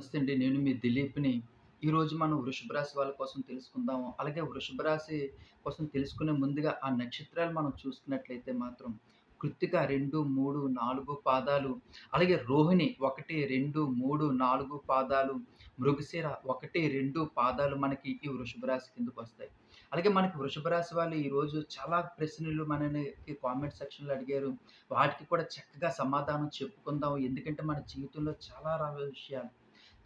నమస్తే అండి. నేను మీ దిలీప్‌ని. ఈరోజు మనం వృషభ రాశి వాళ్ళ కోసం తెలుసుకుందాము. అలాగే వృషభ రాశి కోసం తెలుసుకునే ముందుగా ఆ నక్షత్రాలు మనం చూసుకున్నట్లయితే మాత్రం కృత్తిక 2, 3, 4 పాదాలు, అలాగే రోహిణి 1, 2, 3, 4 పాదాలు, మృగశిర 1, 2 పాదాలు మనకి ఈ వృషభ రాశి కిందకొస్తాయి. అలాగే మనకి వృషభ రాశి వాళ్ళు ఈరోజు చాలా ప్రశ్నలు మనకి కామెంట్ సెక్షన్‌లో అడిగారు. వాటికి కూడా చక్కగా సమాధానం చెప్పుకుందాం. ఎందుకంటే మన జీవితంలో చాలా ర విషయాలు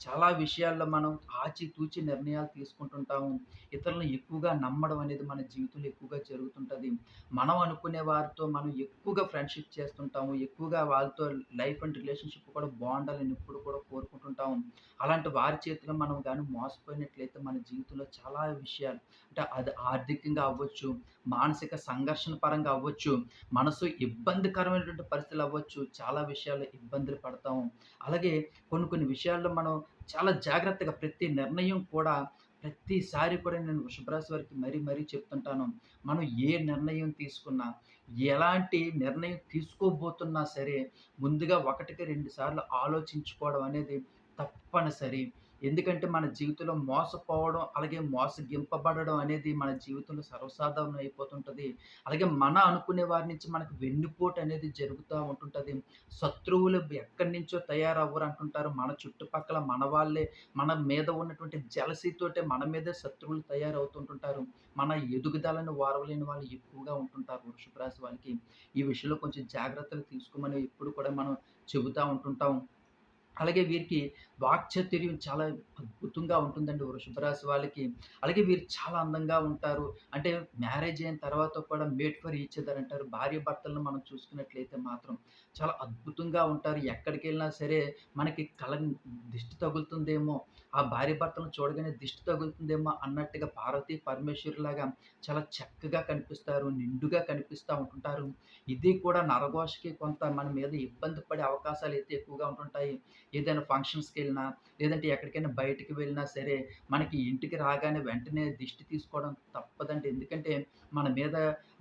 చాలా విషయాల్లో మనం ఆచితూచి నిర్ణయాలు తీసుకుంటుంటాము. ఇతరులను ఎక్కువగా నమ్మడం అనేది మన జీవితంలో ఎక్కువగా జరుగుతుంటుంది మనం అనుకునే వారితో మనం ఎక్కువగా ఫ్రెండ్‌షిప్ చేస్తుంటాము. ఎక్కువగా వాళ్ళతో లైఫ్ అండ్ రిలేషన్‌షిప్ కూడా బాగుండాలని ఎప్పుడు కూడా కోరుకుంటుంటాము. అలాంటి వారి చేతిలో మనం కానీ మోసపోయినట్లయితే మన జీవితంలో చాలా విషయాలు అంటే అది ఆర్థికంగా అవ్వచ్చు, మానసిక సంఘర్షణ పరంగా అవ్వచ్చు, మనసు ఇబ్బందికరమైనటువంటి పరిస్థితులు అవ్వచ్చు. చాలా విషయాల్లో ఇబ్బందులు పడతాము. అలాగే కొన్ని కొన్ని విషయాల్లో మనం చాలా జాగ్రత్తగా ప్రతి నిర్ణయం కూడా ప్రతిసారి కూడా నేను వృషభరాశి వారికి మరీ మరీ చెప్తుంటాను. మనం ఏ నిర్ణయం తీసుకున్నా, ఎలాంటి నిర్ణయం తీసుకోబోతున్నా సరే ముందుగా ఒకటికి రెండు సార్లు ఆలోచించుకోవడం అనేది తప్పనిసరి. ఎందుకంటే మన జీవితంలో మోసపోవడం, అలాగే మోసగింపబడడం అనేది మన జీవితంలో సర్వసాధారణం అయిపోతుంటుంది అలాగే మన అనుకునే వారి నుంచి మనకు వెన్నుపోటు అనేది జరుగుతూ ఉంటుంటుంది శత్రువులు ఎక్కడి నుంచో తయారవ్వరు అంటుంటారు. మన చుట్టుపక్కల మన వాళ్ళే మన మీద ఉన్నటువంటి జలసీతోటే మన మీదే శత్రువులు తయారవుతుంటుంటారు. మన ఎదుగుదలను వారవలేని వాళ్ళు ఎక్కువగా ఉంటుంటారు వృషభరాశి వారికి వాళ్ళకి. ఈ విషయంలో కొంచెం జాగ్రత్తలు తీసుకోమని ఎప్పుడు కూడా మనం చెబుతూ ఉంటుంటాం. అలాగే వీరికి వాక్చాతుర్యం చాలా అద్భుతంగా ఉంటుందండి వృషభరాశి వాళ్ళకి. అలాగే వీరు చాలా అందంగా ఉంటారు. అంటే మ్యారేజ్ అయిన తర్వాత కూడా మేట్ ఫర్ ఈచ్ అదర్ అంటారు. భార్యాభర్తలను మనం చూసుకున్నట్లయితే మాత్రం చాలా అద్భుతంగా ఉంటారు. ఎక్కడికెళ్ళినా సరే మనకి కల దిష్టి తగులుతుందేమో, ఆ భార్యాభర్తలను చూడగానే దిష్టి తగులుతుందేమో అన్నట్టుగా పార్వతీ పరమేశ్వరులాగా చాలా చక్కగా కనిపిస్తారు. నిండుగా కనిపిస్తూ ఉంటుంటారు. ఇది కూడా నరఘోషకి కొంత మన మీద ఇబ్బంది పడే అవకాశాలు అయితే ఎక్కువగా ఉంటుంటాయి. ఏదైనా ఫంక్షన్స్కి వెళ్ళినా లేదంటే ఎక్కడికైనా బయటికి వెళ్ళినా సరే, మనకి ఇంటికి రాగానే వెంటనే దిష్టి తీసుకోవడం తప్పదండి. ఎందుకంటే మన మీద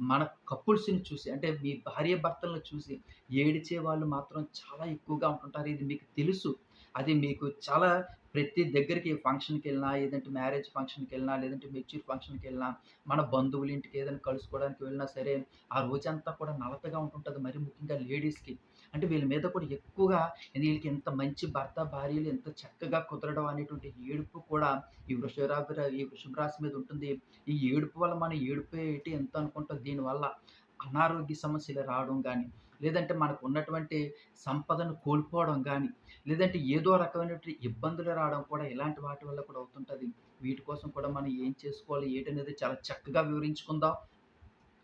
మన కపుల్స్‌ని చూసి అంటే మీ భార్యాభర్తలను చూసి ఏడిచే వాళ్ళు మాత్రం చాలా ఎక్కువగా ఉంటుంటారు. ఇది మీకు తెలుసు. అది మీకు చాలా ప్రతి దగ్గరికి ఫంక్షన్కి వెళ్ళినా ఏదంటే మ్యారేజ్ ఫంక్షన్కి వెళ్ళినా లేదంటే మెచ్యూర్ ఫంక్షన్కి వెళ్ళినా మన బంధువుల ఇంటికి ఏదైనా కలుసుకోవడానికి వెళ్ళినా సరే, ఆ రోజంతా కూడా నలతగా ఉంటుంటుంది మరి ముఖ్యంగా లేడీస్‌కి. అంటే వీళ్ళ మీద కూడా ఎక్కువగా వీళ్ళకి ఇంత మంచి భర్త, భార్యలు ఎంత చక్కగా కుదరడం అనేటువంటి ఏడుపు కూడా ఈ వృషరాభి ఈ వృషభ రాశి మీద ఉంటుంది. ఈ ఏడుపు వల్ల మనం ఏడుపు ఏంటి ఎంత అనుకుంటాం దీనివల్ల అనారోగ్య సమస్యలు రావడం కానీ లేదంటే మనకు ఉన్నటువంటి సంపదను కోల్పోవడం కానీ లేదంటే ఏదో రకమైనటువంటి ఇబ్బందులు రావడం కూడా ఇలాంటి వాటి వల్ల కూడా అవుతుంటుంది వీటి కోసం కూడా మనం ఏం చేసుకోవాలి ఏంటనేది చాలా చక్కగా వివరించుకుందాం.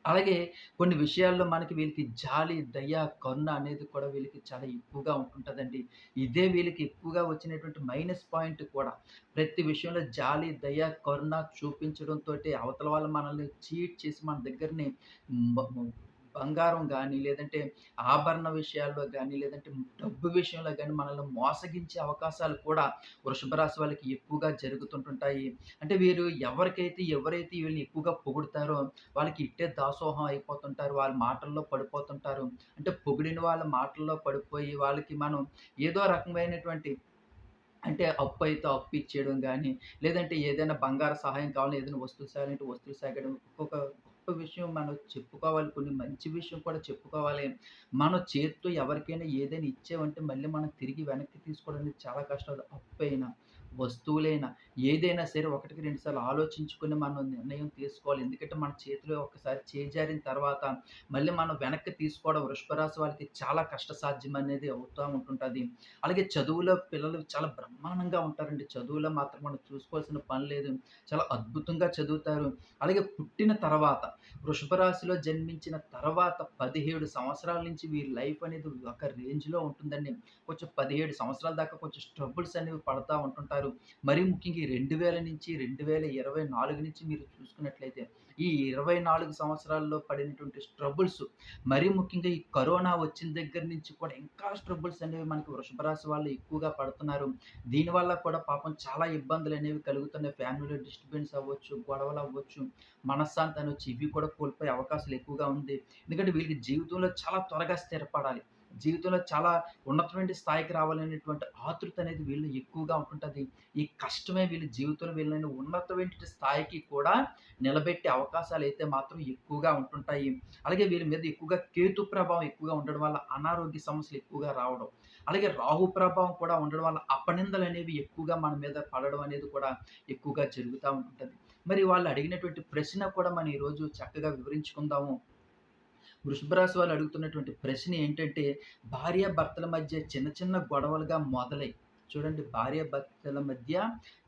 అలాగే కొన్ని విషయాల్లో మనకి వీళ్ళకి జాలి, దయ, కరుణ అనేది కూడా వీళ్ళకి చాలా ఎక్కువగా ఉంటుందండి ఇదే వీళ్ళకి ఎక్కువగా వచ్చినటువంటి మైనస్ పాయింట్ కూడా. ప్రతి విషయంలో జాలి, దయ, కరుణ చూపించడంతో అవతల వాళ్ళు మనల్ని చీట్ చేసి మన దగ్గరని బంగారం కానీ లేదంటే ఆభరణ విషయాల్లో కానీ లేదంటే డబ్బు విషయంలో కానీ మనల్ని మోసగించే అవకాశాలు కూడా వృషభ రాశి వాళ్ళకి ఎక్కువగా జరుగుతుంటుంటాయి. అంటే వీరు ఎవరికైతే ఎవరైతే వీళ్ళని ఎక్కువగా పొగుడుతారో వాళ్ళకి ఇట్టే దాసోహం అయిపోతుంటారు. వాళ్ళ మాటల్లో పడిపోతుంటారు. అంటే పొగిడిన వాళ్ళ మాటల్లో పడిపోయి వాళ్ళకి మనం ఏదో రకమైనటువంటి అంటే అప్పు అయితే అప్పు ఇచ్చేయడం కానీ లేదంటే ఏదైనా బంగారు సహాయం కావాలని ఏదైనా వస్తువులు సాగాలంటే వస్తువులు సాగడం. ఒక్కొక్క గొప్ప విషయం మనం చెప్పుకోవాలి. కొన్ని మంచి విషయం కూడా చెప్పుకోవాలి. మన చేతితో ఎవరికైనా ఏదైనా ఇచ్చామంటే మళ్ళీ మనం తిరిగి వెనక్కి తీసుకోవడం అనేది చాలా కష్టం. అది అప్పైనా, వస్తువులైనా ఏదైనా సరే ఒకటికి రెండు సార్లు ఆలోచించుకొని మనం నిర్ణయం తీసుకోవాలి. ఎందుకంటే మన చేతిలో ఒకసారి చేజారిన తర్వాత మళ్ళీ మనం వెనక్కి తీసుకోవడం వృషభరాశి వాళ్ళకి చాలా కష్టసాధ్యం అనేది అవుతూ ఉంటుంటుంది అలాగే చదువులో పిల్లలు చాలా బ్రహ్మాండంగా ఉంటారండి. చదువులో మాత్రం మనం చూసుకోవాల్సిన పని లేదు. చాలా అద్భుతంగా చదువుతారు. అలాగే పుట్టిన తర్వాత వృషభరాశిలో జన్మించిన తర్వాత 17 సంవత్సరాల నుంచి వీరి లైఫ్ అనేది ఒక రేంజ్‌లో ఉంటుందండి. కొంచెం 17 సంవత్సరాల దాకా కొంచెం స్ట్రబుల్స్ అనేవి పడతా ఉంటుంటారు. మరీ ముఖ్యంగా రెండు వేల నుంచి 2024 నుంచి మీరు చూసుకున్నట్లయితే ఈ 24 సంవత్సరాల్లో పడినటువంటి స్ట్రబుల్స్ మరీ ముఖ్యంగా ఈ కరోనా వచ్చిన దగ్గర నుంచి కూడా ఇంకా స్ట్రబుల్స్ అనేవి మనకి వృషభ రాశి వాళ్ళు ఎక్కువగా పడుతున్నారు. దీనివల్ల కూడా పాపం చాలా ఇబ్బందులు అనేవి కలుగుతున్నాయి. ఫ్యామిలీలో డిస్టర్బెన్స్ అవ్వచ్చు, గొడవలు అవ్వచ్చు, మనశ్శాంతి అనొచ్చు ఇవి కూడా కోల్పోయే అవకాశాలు ఎక్కువగా ఉంది. ఎందుకంటే వీళ్ళకి జీవితంలో చాలా త్వరగా స్థిరపడాలి. జీవితంలో చాలా ఉన్నతమైన స్థాయికి రావాలనేటువంటి ఆతృత అనేది వీళ్ళు ఎక్కువగా ఉంటుంది ఈ కష్టమే వీళ్ళ జీవితంలో వీళ్ళని ఉన్నతమైన స్థాయికి కూడా నిలబెట్టే అవకాశాలు అయితే మాత్రం ఎక్కువగా ఉంటుంటాయి. అలాగే వీళ్ళ మీద ఎక్కువగా కేతు ప్రభావం ఎక్కువగా ఉండడం వల్ల అనారోగ్య సమస్యలు ఎక్కువగా రావడం. అలాగే రాహు ప్రభావం కూడా ఉండడం వల్ల అపనిందలనేవి ఎక్కువగా మన మీద పడడం అనేది కూడా ఎక్కువగా జరుగుతూ ఉంటుంది మరి వాళ్ళు అడిగినటువంటి ప్రశ్న కూడా మనం ఈరోజు చక్కగా వివరించుకుందాము. వృషభ రాశి వాళ్ళు అడుగుతున్నటువంటి ప్రశ్న ఏంటంటే, భార్య భర్తల మధ్య చిన్న చిన్న గొడవలుగా మొదలై చూడండి భార్యాభర్తల మధ్య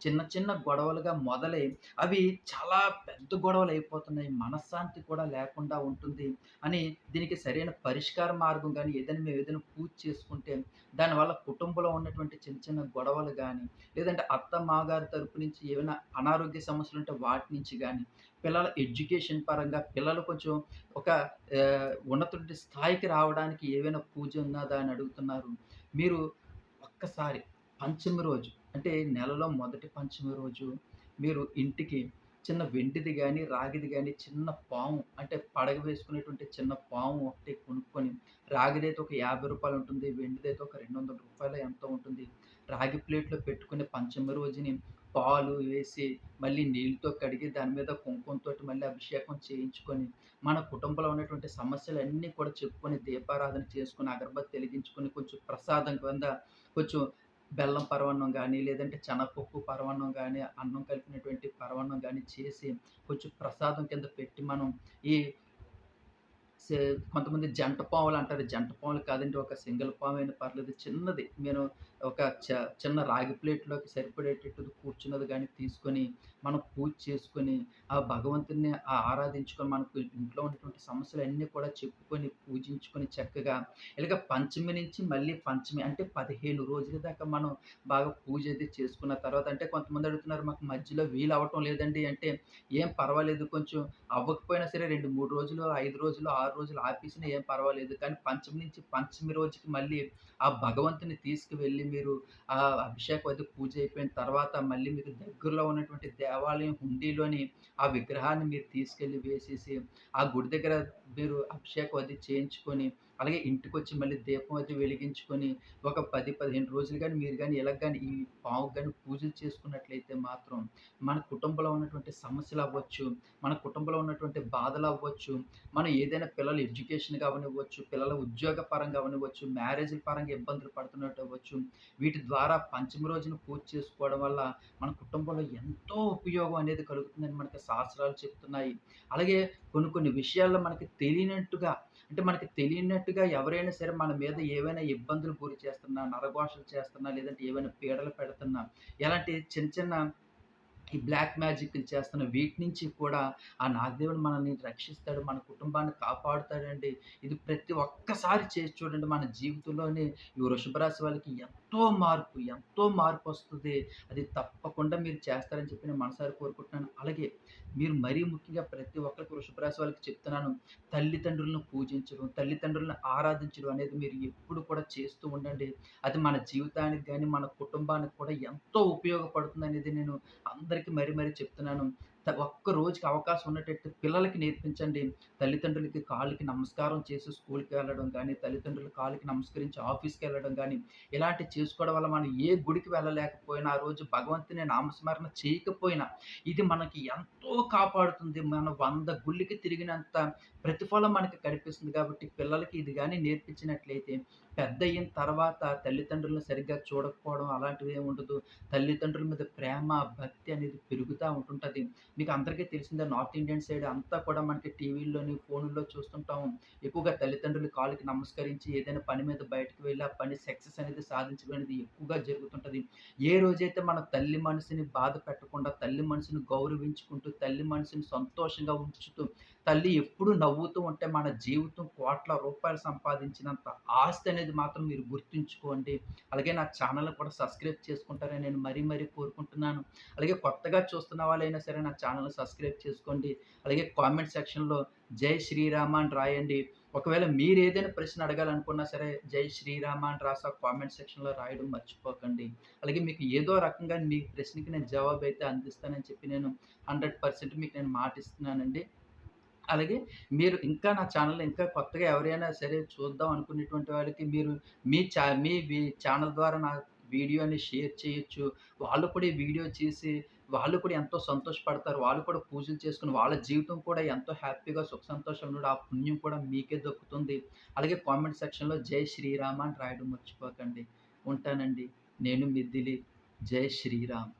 చిన్న చిన్న గొడవలుగా మొదలై అవి చాలా పెద్ద గొడవలు అయిపోతున్నాయి. మనశ్శాంతి కూడా లేకుండా ఉంటుంది అని దీనికి సరైన పరిష్కార మార్గం కానీ ఏదైనా మేము ఏదైనా పూజ చేసుకుంటే దానివల్ల కుటుంబంలో ఉన్నటువంటి చిన్న చిన్న గొడవలు కానీ లేదంటే అత్త, మాగారి తరపు నుంచి ఏమైనా అనారోగ్య సమస్యలు ఉంటే వాటి నుంచి కానీ పిల్లల ఎడ్యుకేషన్ పరంగా పిల్లలు కొంచెం ఒక ఆహ్, ఉన్నటువంటి స్థాయికి రావడానికి ఏవైనా పూజ ఉన్నదా అని అడుగుతున్నారు. మీరు ఒక్కసారి పంచమి రోజు అంటే నెలలో మొదటి పంచమి రోజు మీరు ఇంటికి చిన్న వెండిది కానీ రాగిది కానీ చిన్న పాము అంటే పడగ వేసుకునేటువంటి చిన్న పాము ఒకటి కొనుక్కొని రాగిదైతే ఒక యాభై రూపాయలు ఉంటుంది. వెండిదైతే ఒక రెండు వందల రూపాయలు ఎంతో ఉంటుంది. రాగి ప్లేట్‌లో పెట్టుకునే పంచమి రోజుని పాలు వేసి, మళ్ళీ నీళ్ళతో కడిగి దాని మీద కుంకుమతోటి మళ్ళీ అభిషేకం చేయించుకొని, మన కుటుంబంలో ఉన్నటువంటి సమస్యలన్నీ కూడా చెప్పుకొని, దీపారాధన చేసుకుని అగరబత్తి వెలిగించుకొని, కొంచెం ప్రసాదం కింద కొంచెం బెల్లం పరమాన్నం కానీ లేదంటే శనగపప్పు పరవన్నం కానీ అన్నం కలిపినటువంటి పరవన్నం కానీ చేసి, కొంచెం ప్రసాదం కింద పెట్టి మనం ఈ కొంతమంది జంట పాములు అంటారు జంట పాములు కాదండి. ఒక సింగిల్ అయినా పర్లేదు. చిన్నది నేను ఒక చ చిన్న రాగి ప్లేట్‌లోకి సరిపడేటట్టు కూర్చున్నది కానీ తీసుకొని, మనం పూజ చేసుకొని, ఆ భగవంతుడిని ఆ ఆరాధించుకొని, మనకు ఇంట్లో ఉన్నటువంటి సమస్యలు అన్నీ కూడా చెప్పుకొని, పూజించుకొని చక్కగా ఇలాగ పంచమి నుంచి మళ్ళీ పంచమి అంటే 15 రోజుల దాకా మనం బాగా పూజ అది చేసుకున్న తర్వాత అంటే కొంతమంది అడుగుతున్నారు, "మాకు మధ్యలో వీలు అవ్వటం లేదండి" అంటే, ఏం పర్వాలేదు. కొంచెం అవ్వకపోయినా సరే 2, 3 రోజులు, ఐదు రోజులు, ఆరు రోజులు ఆపేసినా ఏం పర్వాలేదు. కానీ పంచమి నుంచి పంచమి రోజుకి మళ్ళీ ఆ భగవంతుని తీసుకువెళ్ళి మీరు ఆ అభిషేకం అది పూజ అయిపోయిన తర్వాత మళ్ళీ మీకు దగ్గరలో ఉన్నటువంటి దేవాలయం హుండీలోని ఆ విగ్రహాన్ని మీరు తీసుకెళ్ళి వేసేసి, ఆ గుడి దగ్గర మీరు అభిషేకం అది చేయించుకొని, అలాగే ఇంటికొచ్చి మళ్ళీ దీపం అది వెలిగించుకొని, ఒక 10, 15 రోజులు కానీ మీరు కానీ ఇలాగ కానీ ఈ పావు కానీ పూజలు చేసుకున్నట్లయితే మాత్రం, మన కుటుంబంలో ఉన్నటువంటి సమస్యలు అవ్వచ్చు మన కుటుంబంలో ఉన్నటువంటి బాధలు అవ్వచ్చు మనం ఏదైనా పిల్లల ఎడ్యుకేషన్‌గా అవ్వనివ్వచ్చు, పిల్లల ఉద్యోగ పరంగా అవనివ్వచ్చు మ్యారేజ్‌ల పరంగా ఇబ్బందులు పడుతున్నట్టు అవ్వచ్చు. వీటి ద్వారా పంచమ రోజున పూజ చేసుకోవడం వల్ల మన కుటుంబంలో ఎంతో ఉపయోగం అనేది కలుగుతుందని మనకి శాస్త్రాలు చెప్తున్నాయి. అలాగే కొన్ని కొన్ని విషయాల్లో మనకి తెలియనట్టుగా అంటే మనకి తెలియనట్టుగా ఎవరైనా సరే మన మీద ఏవైనా ఇబ్బందులు గురి చేస్తున్నా, నరఘోషలు చేస్తున్నా, లేదంటే ఏవైనా పీడలు పెడుతున్నా, ఎలాంటి చిన్న చిన్న ఈ బ్లాక్ మ్యాజిక్‌లు చేస్తున్న వీటి నుంచి కూడా ఆ నాగదేవుడు మనల్ని రక్షిస్తాడు. మన కుటుంబాన్ని కాపాడుతాడండి. ఇది ప్రతి ఒక్కసారి చేసి చూడండి. మన జీవితంలోని ఈ వృషభ రాశి వాళ్ళకి ఎంత ఎంతో మార్పు, ఎంతో మార్పు వస్తుంది అది తప్పకుండా మీరు చేస్తారని చెప్పి నేను మనసారి కోరుకుంటున్నాను. అలాగే మీరు మరీ ముఖ్యంగా ప్రతి ఒక్కరికి వృషభరాశి వాళ్ళకి చెప్తున్నాను. తల్లిదండ్రులను పూజించడం, తల్లిదండ్రులను ఆరాధించడం అనేది మీరు ఎప్పుడు కూడా చేస్తూ ఉండండి. అది మన జీవితానికి కానీ మన కుటుంబానికి కూడా ఎంతో ఉపయోగపడుతుంది అనేది నేను అందరికీ మరీ మరీ చెప్తున్నాను. ఒక్క రోజుకి అవకాశం ఉన్నట్టయితే పిల్లలకి నేర్పించండి. తల్లిదండ్రులకి కాళ్ళకి నమస్కారం చేసి స్కూల్‌కి వెళ్ళడం కానీ తల్లిదండ్రుల కాళ్ళకి నమస్కరించి ఆఫీస్‌కెళ్ళడం కానీ ఇలాంటి చేసుకోవడం వల్ల మనం ఏ గుడికి వెళ్ళలేకపోయినా, ఆ రోజు భగవంతుని నామస్మరణ చేయకపోయినా, ఇది మనకి ఎంతో కాపాడుతుంది. మనం వంద గుళ్ళకి తిరిగినంత ప్రతిఫలం మనకి కనిపిస్తుంది కాబట్టి, పిల్లలకి ఇది కానీ నేర్పించినట్లయితే, పెద్దయిన తర్వాత తల్లిదండ్రులను సరిగ్గా చూడకపోవడం అలాంటివి ఉండదు. తల్లిదండ్రుల మీద ప్రేమ, భక్తి అనేది పెరుగుతూ ఉంటుంటుంది. మీకు అందరికీ తెలిసిందే నార్త్ ఇండియన్ సైడ్ అంతా కూడా మనకి టీవీల్లోని, ఫోన్లో చూస్తుంటాము. ఎక్కువగా తల్లిదండ్రులు కాళ్ళకి నమస్కరించి ఏదైనా పని మీద బయటకు వెళ్ళి ఆ పని సక్సెస్ అనేది సాధించడం అనేది ఎక్కువగా జరుగుతుంటుంది. ఏ రోజైతే మన తల్లి మనసుని బాధ పెట్టకుండా, తల్లి మనసుని గౌరవించుకుంటూ, తల్లి మనసుని సంతోషంగా ఉంచుతూ, తల్లి ఎప్పుడూ నవ్వుతూ ఉంటే మన జీవితం కోట్ల రూపాయలు సంపాదించినంత ఆస్తి అనేది మాత్రం మీరు గుర్తుంచుకోండి. అలాగే నా ఛానల్ కూడా సబ్స్క్రైబ్ చేసుకుంటారని నేను మరీ మరీ కోరుకుంటున్నాను. అలాగే కొత్తగా చూస్తున్న వాళ్ళైనా సరే నా ఛానల్ సబ్స్క్రైబ్ చేసుకోండి. అలాగే కామెంట్ సెక్షన్‌లో జై శ్రీరామ అని రాయండి. ఒకవేళ మీరు ఏదైనా ప్రశ్న అడగాలనుకున్నా సరే జై శ్రీరామ అని రాసా కామెంట్ సెక్షన్‌లో రాయడం మర్చిపోకండి. అలాగే మీకు ఏదో రకంగా మీ ప్రశ్నకి నేను జవాబు అయితే అందిస్తానని చెప్పి నేను 100% మీకు నేను మాటిస్తున్నానండి. అలాగే మీరు ఇంకా నా ఛానల్ ఇంకా కొత్తగా ఎవరైనా సరే చూద్దాం అనుకునేటువంటి వాళ్ళకి మీరు మీ ఛా మీ ఛానల్ ద్వారా నా వీడియోని షేర్ చేయొచ్చు. వాళ్ళు కూడా ఈ వీడియో చేసి వాళ్ళు కూడా ఎంతో సంతోషపడతారు. వాళ్ళు కూడా పూజలు చేసుకుని వాళ్ళ జీవితం కూడా ఎంతో హ్యాపీగా సుఖ సంతోషంగా ఆ పుణ్యం కూడా మీకే దక్కుతుంది. అలాగే కామెంట్ సెక్షన్‌లో జై శ్రీరామ అని రాయడం మర్చిపోకండి. ఉంటానండి. నేను మిద్దిలి జై శ్రీరామ్.